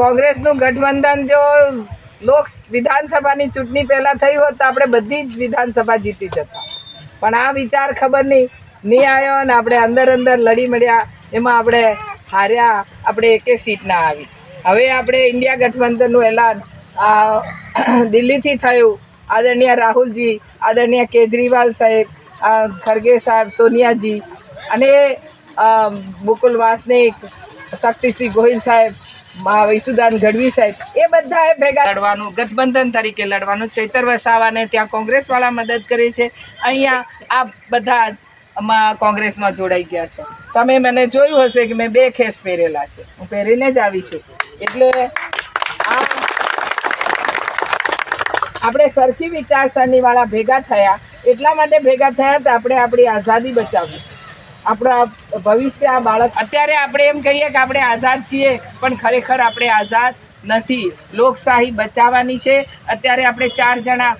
કોંગ્રેસનું ગઠબંધન જો લોક વિધાનસભાની ચૂંટણી પહેલાં થઈ હોત તો આપણે બધી જ વિધાનસભા જીતી જતા. પણ આ વિચાર ખબર નહીં. નહીં આવ્યો અને આપણે અંદર અંદર લડી મળ્યા. એમાં આપણે હાર્યા. આપણે એકે સીટ ના આવી. હવે આપણે ઇન્ડિયા ગઠબંધનનું એલાન. દિલ્હીથી થયું. આદરણીય રાહુલજી, આદરણીય કેજરીવાલ સાહેબ ખરગે સાહેબ, સોનિયાજી અને મુકુલ વાસનિક શક્તિસિંહ ગોહિલ સાહેબ મા વિસુદાન ગઢવી સાહેબ, એ બધાએ ભેગા લડવાનું, ગઠબંધન તરીકે લડવાનું. ચૈતર વસાવાને ત્યાં કોંગ્રેસવાળા મદદ કરી છે. અહીંયા આ બધા જ કોંગ્રેસમાં જોડાઈ ગયા છે. તમે મને જોયું હશે કે મેં બે ખેસ પહેરેલા છે. હું પહેરીને જ આવી છું. એટલે આપણે સરખી વિચારસરણીવાળા ભેગા થયા. એટલા માટે ભેગા થયા તો આપણે આપણી આઝાદી બચાવવી. આપણા ભવિષ્ય આ બાળક અત્યારે આપણે એમ કહીએ કે આપણે આઝાદ છીએ, પણ ખરેખર આપણે આઝાદ નથી. લોકશાહી બચાવવાની છે. અત્યારે આપણે ચાર જણા